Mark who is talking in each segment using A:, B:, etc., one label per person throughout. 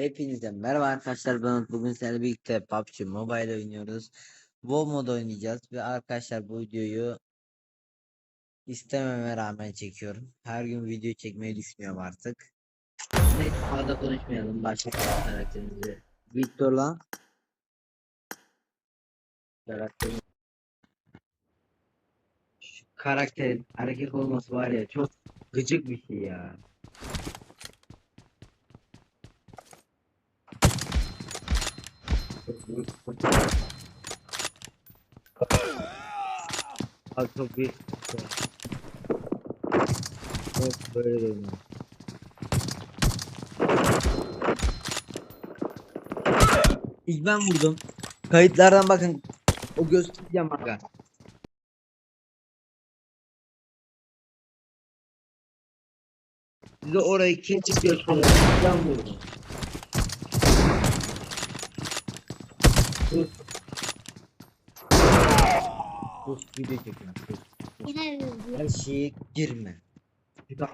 A: Hepinize merhaba arkadaşlar ben bugün sizlerle birlikte PUBG Mobile oynuyoruz. WoW mod oynayacağız ve arkadaşlar bu videoyu istememe rağmen çekiyorum. Her gün video çekmeyi düşünüyorum artık. Neyse fazla konuşmayalım. Başka karakterimizi. Victor lan. Karakterin Şu karakterin erkek olması var ya çok gıcık bir şey ya. Abi çok bir Çok böyle dönüyor. İlk ben vurdum. Kayıtlardan bakın. O göstereceğim aga. Size orayı göstereceğim. İlk Ben vurdum. Dur. Dur video çekiyorum. Dur. Her şeye girme. Bir bak.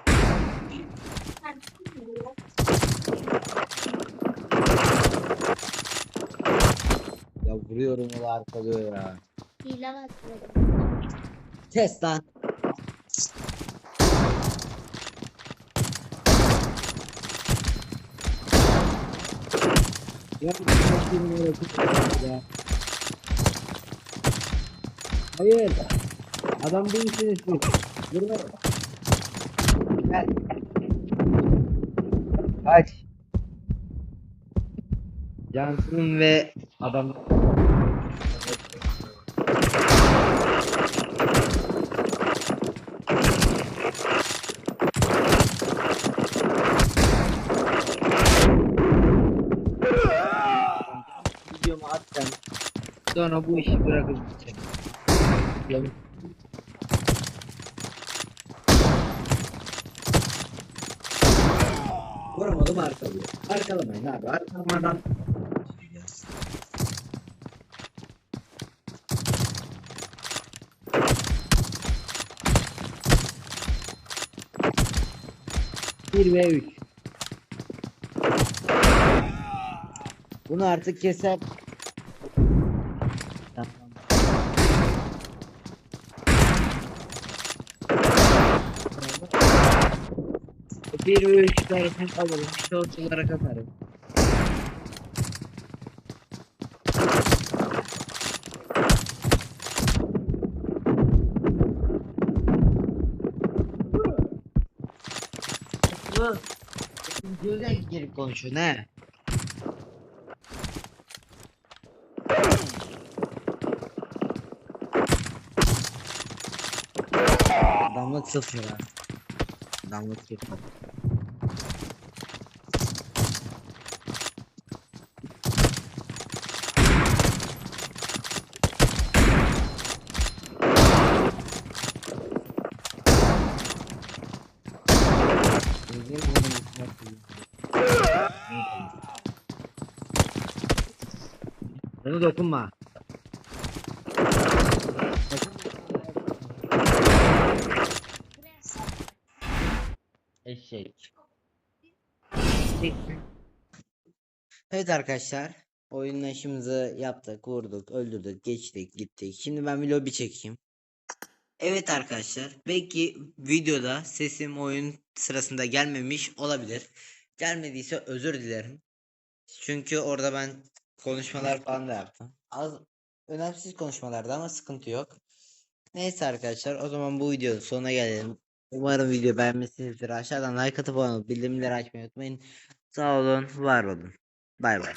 A: Ya vuruyorum o da arkalıyor ya.
B: Hile var.
A: Kes lan. Ya, bakayım öyle bir ya. Hayır. Adam bu işin ismi. Vurma. Gel. Kaç. Cansın ve adam Sonra bu işi bırakıp gideceğim. Vuramadım arkalıyor. Arkalamayın abi. Arkalamadan. Bir ve üç. Bunu artık keser. Bir ve üç tarafını alırım. Short olarak atarım. Gözden girip konuşuyor ne? Damlık sıfır ha. Üstüne koyuyor. Bana dokunma. Eşek. Evet arkadaşlar. Oyunlaşımızı yaptık, vurduk, öldürdük, geçtik, gittik. Şimdi ben bir lobi çekeyim. Evet arkadaşlar. Belki videoda sesim oyun sırasında gelmemiş olabilir. Gelmediyse özür dilerim. Çünkü orada ben konuşmalar falan da yaptım. Az önemsiz konuşmalardı ama sıkıntı yok. Neyse arkadaşlar o zaman bu videonun sonuna gelelim. Umarım video beğenmişsinizdir. Aşağıdan like atıp abone olup bildirimleri açmayı unutmayın. Sağ olun, var olun. Bay bay.